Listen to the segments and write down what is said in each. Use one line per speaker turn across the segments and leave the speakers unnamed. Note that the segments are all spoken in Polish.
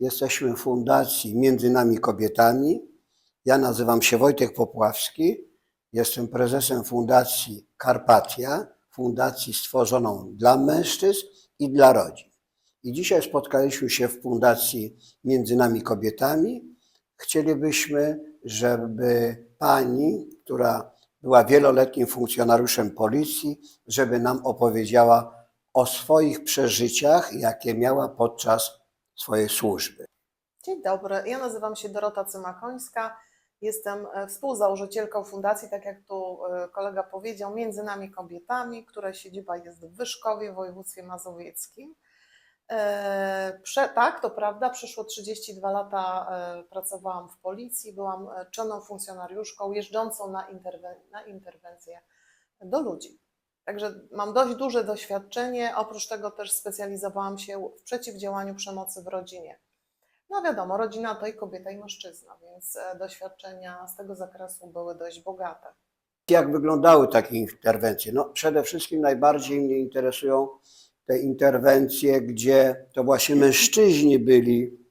Jesteśmy w Fundacji Między Nami Kobietami. Ja nazywam się Wojtek Popławski. Jestem prezesem Fundacji Karpatia, fundacji stworzoną dla mężczyzn i dla rodzin. I dzisiaj spotkaliśmy się w Fundacji Między Nami Kobietami. Chcielibyśmy, żeby pani, która była wieloletnim funkcjonariuszem policji, żeby nam opowiedziała o swoich przeżyciach, jakie miała podczas swojej służby.
Dzień dobry, ja nazywam się Dorota Cymakońska. Jestem e, współzałożycielką fundacji, tak jak tu e, kolega powiedział, Między Nami Kobietami, której siedziba jest w Wyszkowie w województwie mazowieckim. E, Prze, tak, to prawda, przeszło 32 lata pracowałam w policji, byłam czynną funkcjonariuszką jeżdżącą na, interwen na interwencje do ludzi. Także mam dość duże doświadczenie, oprócz tego też specjalizowałam się w przeciwdziałaniu przemocy w rodzinie. No wiadomo, rodzina to i kobieta, i mężczyzna, więc e, doświadczenia z tego zakresu były dość bogate.
Jak wyglądały takie interwencje? No, przede wszystkim najbardziej mnie interesują te interwencje, gdzie to właśnie mężczyźni byli,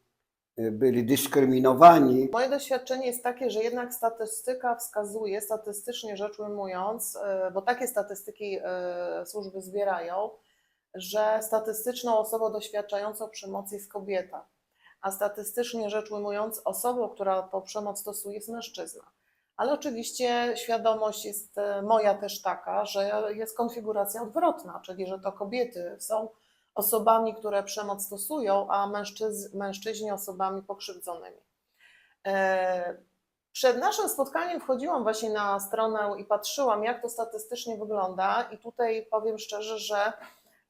byli dyskryminowani.
Moje doświadczenie jest takie, że jednak statystyka wskazuje, statystycznie rzecz ujmując, e, bo takie statystyki e, służby zbierają, że statystyczną osobą doświadczającą przemocy jest kobieta, a statystycznie rzecz ujmując, osobą, która tą przemoc stosuje, jest mężczyzna. Ale oczywiście świadomość jest moja też taka, że jest konfiguracja odwrotna, czyli że to kobiety są osobami, które przemoc stosują, a mężczyz, mężczyźni osobami pokrzywdzonymi. E, Przed naszym spotkaniem wchodziłam właśnie na stronę i patrzyłam, jak to statystycznie wygląda, i tutaj powiem szczerze, że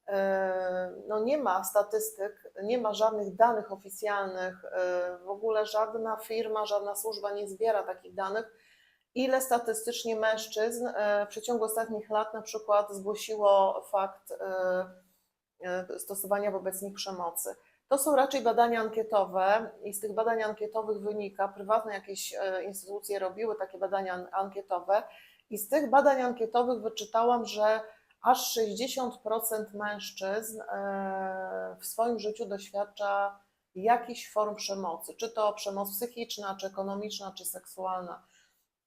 e, no nie ma statystyk, nie ma żadnych danych oficjalnych, e, w ogóle żadna firma, żadna służba nie zbiera takich danych, ile statystycznie mężczyzn w przeciągu ostatnich lat na przykład zgłosiło fakt stosowania wobec nich przemocy. To są raczej badania ankietowe i z tych badań ankietowych wynika, prywatne jakieś e, instytucje robiły takie badania an- ankietowe i z tych badań ankietowych wyczytałam, że aż 60% mężczyzn e, w swoim życiu doświadcza jakichś form przemocy, czy to przemoc psychiczna, czy ekonomiczna, czy seksualna.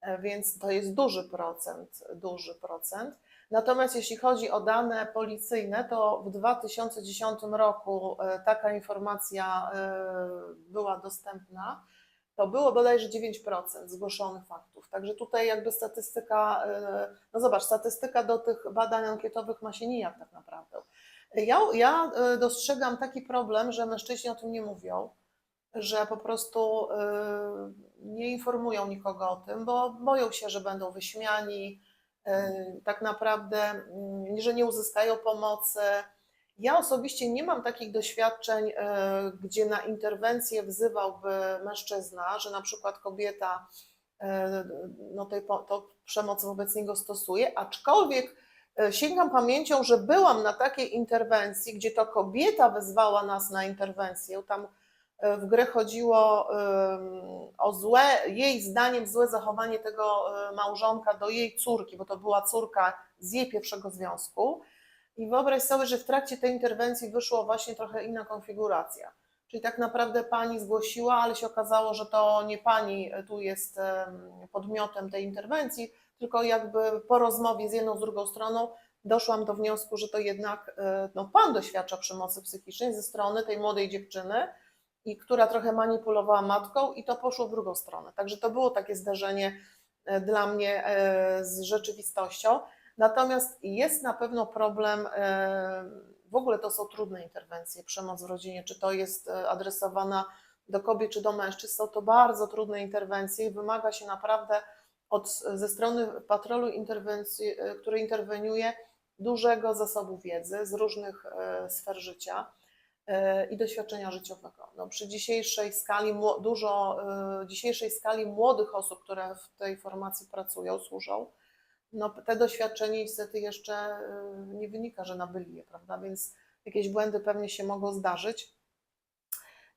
E, Więc to jest duży procent, duży procent. Natomiast jeśli chodzi o dane policyjne, to w 2010 roku e, taka informacja e, była dostępna. To było bodajże 9% zgłoszonych faktów. Także tutaj jakby statystyka, e, no zobacz, statystyka do tych badań ankietowych ma się nijak tak naprawdę. Ja, ja dostrzegam taki problem, że mężczyźni o tym nie mówią, że po prostu nie informują nikogo o tym, bo boją się, że będą wyśmiani, tak naprawdę, mm, że nie uzyskają pomocy. Ja osobiście nie mam takich doświadczeń, e, gdzie na interwencję wzywałby mężczyzna, że na przykład kobieta e, no, tej, to przemoc wobec niego stosuje, aczkolwiek e, sięgam pamięcią, że byłam na takiej interwencji, gdzie to kobieta wezwała nas na interwencję. Tam e, w grę chodziło o złe, jej zdaniem złe zachowanie tego e, małżonka do jej córki, bo to była córka z jej pierwszego związku. I wyobraź sobie, że w trakcie tej interwencji wyszło właśnie trochę inna konfiguracja. Czyli tak naprawdę pani zgłosiła, ale się okazało, że to nie pani tu jest em, podmiotem tej interwencji, tylko jakby po rozmowie z jedną, z drugą stroną doszłam do wniosku, że to jednak e, no, pan doświadcza przemocy psychicznej ze strony tej młodej dziewczyny, i która trochę manipulowała matką, i to poszło w drugą stronę. Także to było takie zdarzenie e, dla mnie e, z rzeczywistością. Natomiast jest na pewno problem, e, w ogóle to są trudne interwencje, przemoc w rodzinie, czy to jest adresowana do kobiet, czy do mężczyzn, są to bardzo trudne interwencje i wymaga się naprawdę od, ze strony patrolu interwencji, który interweniuje, dużego zasobu wiedzy z różnych sfer życia i doświadczenia życiowego. No, przy dzisiejszej skali, dużo e, dzisiejszej skali młodych osób, które w tej formacji pracują, służą, no, te doświadczenie niestety jeszcze y, nie wynika, że nabyli je, prawda? Więc jakieś błędy pewnie się mogą zdarzyć.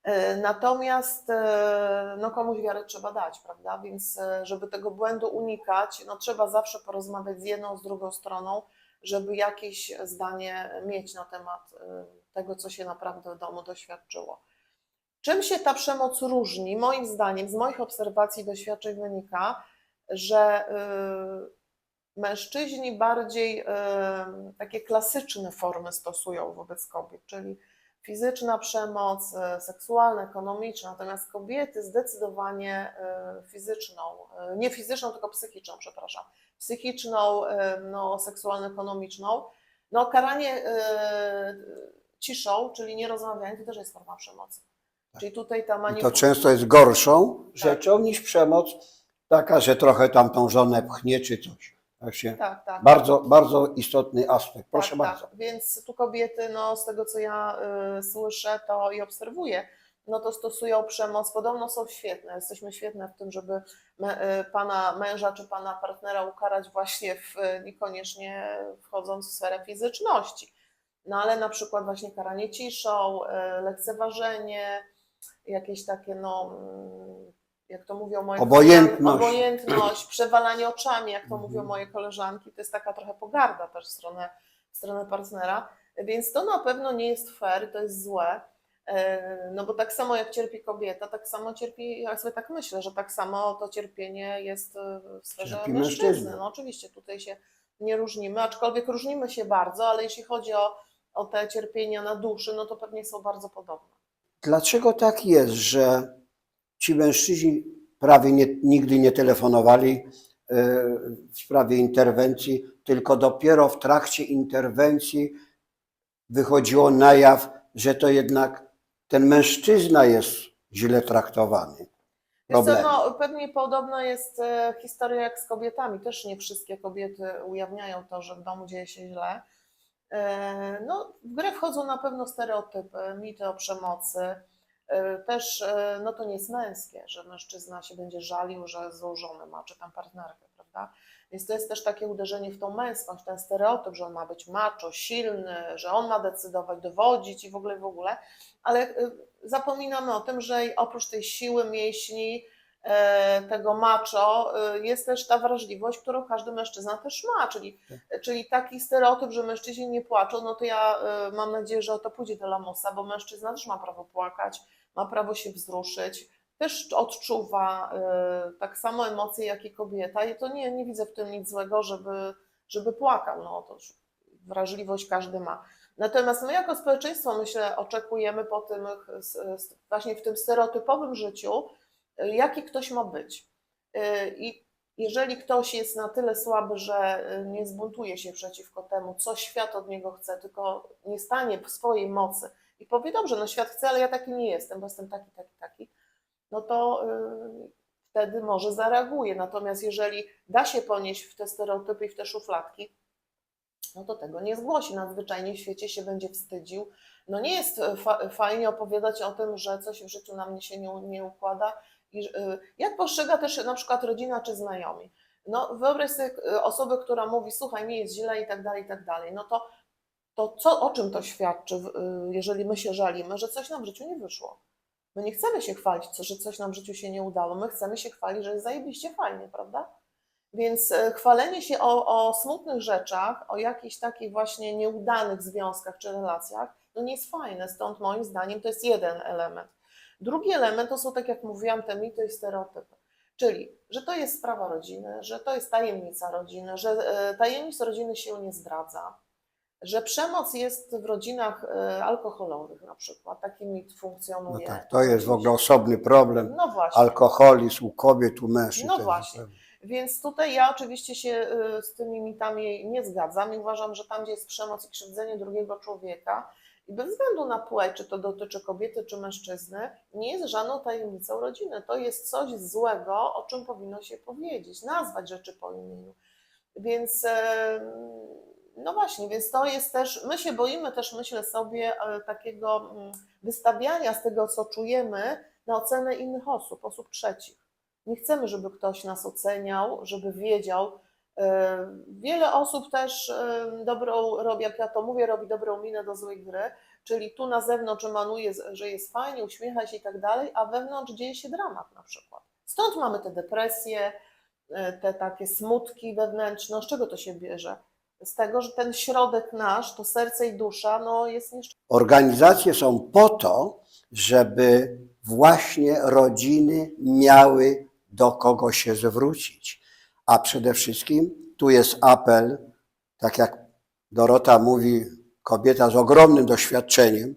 E, Natomiast e, no, komuś wiarę trzeba dać, prawda? Więc e, żeby tego błędu unikać, no, trzeba zawsze porozmawiać z jedną, z drugą stroną, żeby jakieś zdanie mieć na temat e, tego, co się naprawdę w domu doświadczyło. Czym się ta przemoc różni? Moim zdaniem, z moich obserwacji i doświadczeń wynika, że y, mężczyźni bardziej y, takie klasyczne formy stosują wobec kobiet, czyli fizyczna przemoc, y, seksualna, ekonomiczna, natomiast kobiety zdecydowanie fizyczną, nie fizyczną, tylko psychiczną, przepraszam, psychiczną, no, seksualno-ekonomiczną. No, karanie ciszą, czyli nie rozmawianie, to też jest forma przemocy. Czyli tutaj ta
I to
manipulacja.
często jest gorszą rzeczą niż przemoc taka, że trochę tam tą żonę pchnie czy coś. Tak się,
Tak, tak.
bardzo, bardzo istotny aspekt. Proszę
tak,
bardzo.
Tak. Więc tu kobiety, no, z tego co ja y, słyszę to i obserwuję, no to stosują przemoc. Podobno są świetne. Jesteśmy świetne w tym, żeby me, y, pana męża czy pana partnera ukarać właśnie w, y, niekoniecznie wchodząc w sferę fizyczności. No ale na przykład właśnie karanie ciszą, y, lekceważenie, jakieś takie, no, mm, jak to mówią moje
Obojętność.
koleżanki, obojętność, przewalanie oczami, jak to
Mhm.
mówią moje koleżanki, to jest taka trochę pogarda też w stronę, w stronę partnera, więc to na pewno nie jest fair, to jest złe, E, no bo tak samo jak cierpi kobieta, tak samo cierpi, ja sobie tak myślę, że tak samo to cierpienie jest e, w sferze
Cierpi
mężczyzny. No oczywiście tutaj się nie różnimy, aczkolwiek różnimy się bardzo, ale jeśli chodzi o, o te cierpienia na duszy, no to pewnie są bardzo podobne.
Dlaczego tak jest, że ci mężczyźni prawie nie, nigdy nie telefonowali e, w sprawie interwencji, tylko dopiero w trakcie interwencji wychodziło na jaw, że to jednak ten mężczyzna jest źle traktowany.
Co, no, pewnie podobna jest e, historia jak z kobietami. Też nie wszystkie kobiety ujawniają to, że w domu dzieje się źle. E, No, w grę wchodzą na pewno stereotypy, mity o przemocy. E, Też e, no, to nie jest męskie, że mężczyzna się będzie żalił, że złą ma, czy tam partnerkę, prawda? Więc to jest też takie uderzenie w tą męskość, ten stereotyp, że on ma być macho, silny, że on ma decydować, dowodzić i w ogóle, w ogóle. Ale zapominamy o tym, że oprócz tej siły mięśni, tego macho, y, jest też ta wrażliwość, którą każdy mężczyzna też ma, czyli, czyli taki stereotyp, że mężczyźni nie płaczą, no to ja y, mam nadzieję, że o to pójdzie do lamusa, bo mężczyzna też ma prawo płakać, ma prawo się wzruszyć, też odczuwa tak samo emocje, jak i kobieta i to nie, nie widzę w tym nic złego, żeby, żeby płakał, no to wrażliwość każdy ma. Natomiast my jako społeczeństwo, myślę, oczekujemy po tym, właśnie w tym stereotypowym życiu, jaki ktoś ma być. Y, I jeżeli ktoś jest na tyle słaby, że y, nie zbuntuje się przeciwko temu, co świat od niego chce, tylko nie stanie w swojej mocy i powie, dobrze, no świat chce, ale ja taki nie jestem, bo jestem taki, taki, taki, no to y, wtedy może zareaguje. Natomiast jeżeli da się ponieść w te stereotypy i w te szufladki, no to tego nie zgłosi. Nadzwyczajnie w świecie się będzie wstydził. No nie jest fa- fajnie opowiadać o tym, że coś w życiu na mnie się nie, nie układa. Y, jak postrzega też na przykład rodzina czy znajomi? No wyobraź sobie y, osobę, która mówi, słuchaj, mi jest źle i tak dalej, i tak dalej. No to, to co, o czym to świadczy, y, jeżeli my się żalimy, że coś nam w życiu nie wyszło? My nie chcemy się chwalić, że coś nam w życiu się nie udało. My chcemy się chwalić, że jest zajebiście fajnie, prawda? Więc chwalenie się o, o smutnych rzeczach, o jakichś takich właśnie nieudanych związkach czy relacjach, no nie jest fajne. Stąd moim zdaniem to jest jeden element. Drugi element to są, tak jak mówiłam, te mity i stereotypy. Czyli, że to jest sprawa rodziny, że to jest tajemnica rodziny, że e, tajemnic rodziny się nie zdradza, że przemoc jest w rodzinach e, alkoholowych na przykład. Taki mit
No
funkcjonuje.
tak, to jest w ogóle osobny problem.
No właśnie.
Alkoholizm u kobiet, u mężczyzn.
No właśnie. Więc tutaj ja oczywiście się y, z tymi mitami nie zgadzam i uważam, że tam, gdzie jest przemoc i krzywdzenie drugiego człowieka, i bez względu na płeć, czy to dotyczy kobiety, czy mężczyzny, nie jest żadną tajemnicą rodziny. To jest coś złego, o czym powinno się powiedzieć, nazwać rzeczy po imieniu. Więc em, no właśnie, więc to jest też, my się boimy też, myślę sobie, e, takiego mm, wystawiania z tego, co czujemy, na ocenę innych osób, osób trzecich. Nie chcemy, żeby ktoś nas oceniał, żeby wiedział. E, Wiele osób też e, dobrą robi, jak ja to mówię, robi dobrą minę do złej gry, czyli tu na zewnątrz emanuje, że jest fajnie, uśmiecha się i tak dalej, a wewnątrz dzieje się dramat na przykład. Stąd mamy te depresje, e, te takie smutki wewnętrzne. Z czego to się bierze? Z tego, że ten środek nasz, to serce i dusza, no jest nieszczęśliwy.
Organizacje są po to, żeby właśnie rodziny miały do kogo się zwrócić. A przede wszystkim tu jest apel, tak jak Dorota mówi, kobieta z ogromnym doświadczeniem,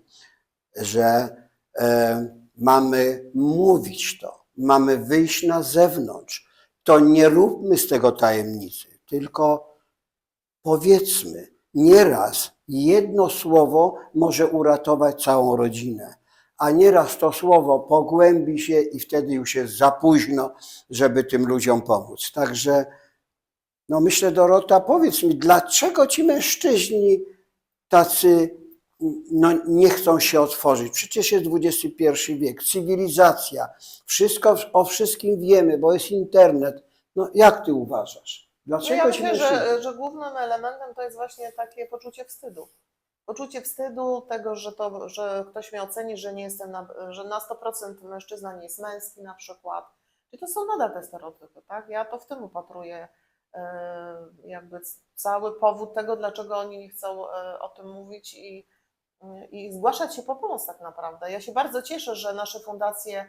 że e, mamy mówić to, mamy wyjść na zewnątrz. To nie róbmy z tego tajemnicy, tylko powiedzmy, nieraz jedno słowo może uratować całą rodzinę, a nieraz to słowo pogłębi się i wtedy już jest za późno, żeby tym ludziom pomóc. Także, no myślę, Dorota, powiedz mi, dlaczego ci mężczyźni tacy no, nie chcą się otworzyć? Przecież jest XXI wiek, cywilizacja, wszystko o wszystkim wiemy, bo jest internet. No jak ty uważasz?
No
Dlaczego
ja
ci
myślę,
mężczyźni?
że, że głównym elementem to jest właśnie takie poczucie wstydu. Poczucie wstydu tego, że, to, że ktoś mnie oceni, że nie jestem na, że na 100% mężczyzna nie jest męski na przykład. Czyli to są nadal te stereotypy, tak? Ja to w tym upatruję e, jakby cały powód tego, dlaczego oni nie chcą e, o tym mówić i, i zgłaszać się po pomoc tak naprawdę. Ja się bardzo cieszę, że nasze fundacje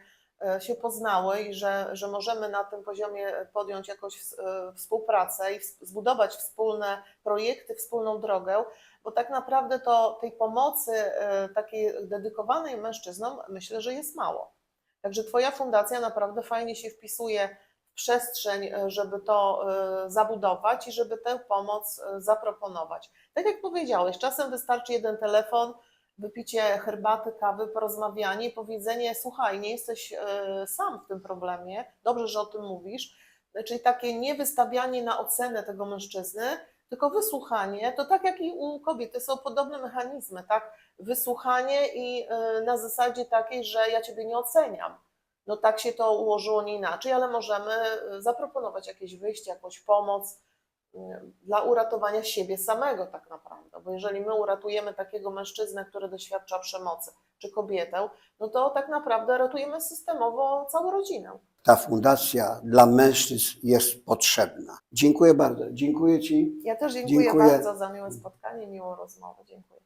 się poznały i że, że możemy na tym poziomie podjąć jakąś e, współpracę i zbudować wspólne projekty, wspólną drogę, bo tak naprawdę to tej pomocy e, takiej dedykowanej mężczyznom myślę, że jest mało. Także Twoja fundacja naprawdę fajnie się wpisuje w przestrzeń, e, żeby to e, zabudować i żeby tę pomoc e, zaproponować. Tak jak powiedziałeś, czasem wystarczy jeden telefon, wypicie herbaty, kawy, porozmawianie powiedzenie: Słuchaj, nie jesteś e, sam w tym problemie, dobrze, że o tym mówisz. Czyli takie nie wystawianie na ocenę tego mężczyzny, tylko wysłuchanie. To tak jak i u kobiety są podobne mechanizmy, tak? Wysłuchanie i e, na zasadzie takiej, że ja ciebie nie oceniam. No tak się to ułożyło, nie inaczej, ale możemy e, zaproponować jakieś wyjście, jakąś pomoc dla uratowania siebie samego tak naprawdę. Bo jeżeli my uratujemy takiego mężczyznę, który doświadcza przemocy, czy kobietę, no to tak naprawdę ratujemy systemowo całą rodzinę.
Ta fundacja dla mężczyzn jest potrzebna. Dziękuję bardzo. Dziękuję Ci.
Ja też dziękuję,
Dziękuję.
bardzo za miłe spotkanie, miłą rozmowę. Dziękuję.